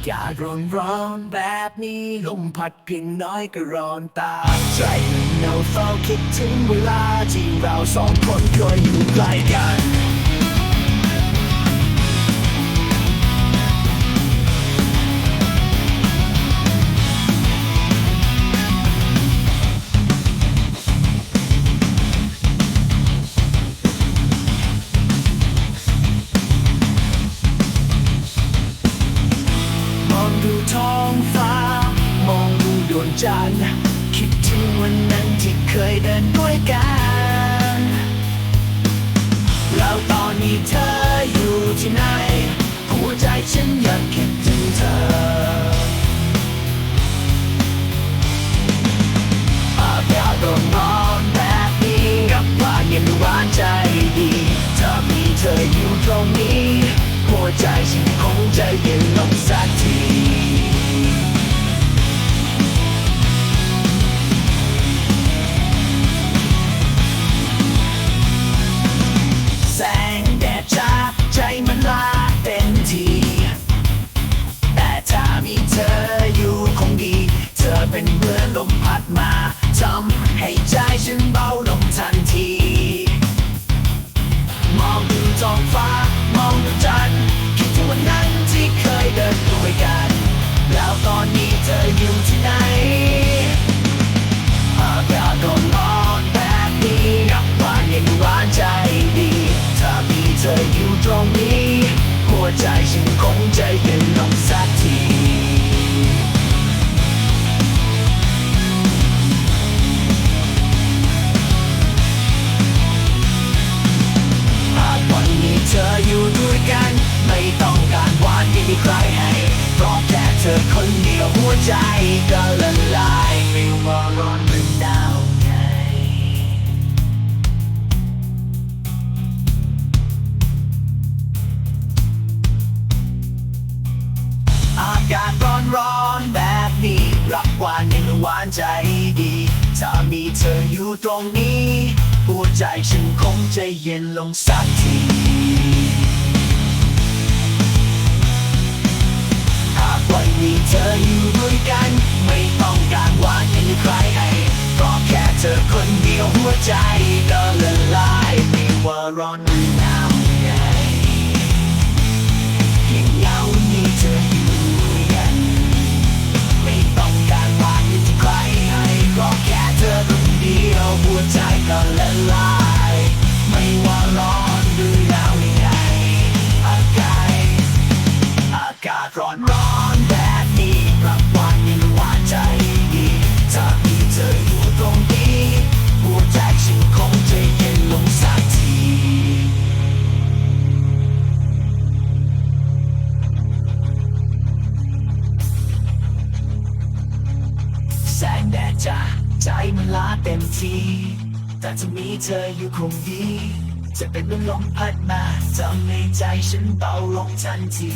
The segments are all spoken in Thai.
ากาศร้อนร้อนแบบนี้ลมพัดเพียงน้อยก็ร้อนตา ใจมันเนาเฝ้าคิดถึงเวลาที่เราสองคนเคยอยู่ใกล้กัน ดูท้องฟ้า มองดูดวงจันทร์คิดถึงวันนั้นที่เคยเดินด้วยกัน มพัดมาทำให้ใจฉันเบาลงทันที มองดูท้องฟ้า มองดูจันทร์คิดถึงวันนั้นที่เคยเดินด้วยกัน แล้วตอนนี้เธออยู่ที่ไหนอากาศก็ร้อนแบบนี้กับวามเย็นหวานใจดี ถ้ามีเธออยู่ตรงนี้ หัวใจฉันคงจะ ออยู่ด้วยกัน ไม่ต้องการหวานไม่มีใครให้เพราะแค่เธอคนเดียวหัวใจก็ละลายไม่ว่าร้อนหรือหนาวไงอากาศร้อนร้อนแบบนี้รับหวานยังหวานใจดี ถ้ามีเธออยู่ตรงนี้ ใจฉันคงใจเย็นลงสักทีหากวันนี้เธออยู่ด้วยกัน ไม่ต้องการหวานไม่มีใครให้เพราะแค่เธอคนเดียวหัวใจก็ละลายไม่ว่าร้อน จะใจมันล้าเต็มทีแต่จะมีเธออยู่คงดี จะเป็นลมลมพัดมาทำให้ใจฉันเบาลงทันที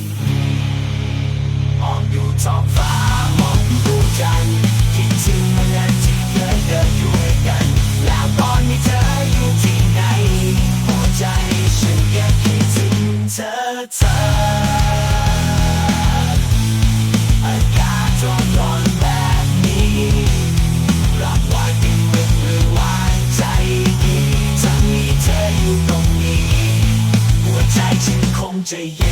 J.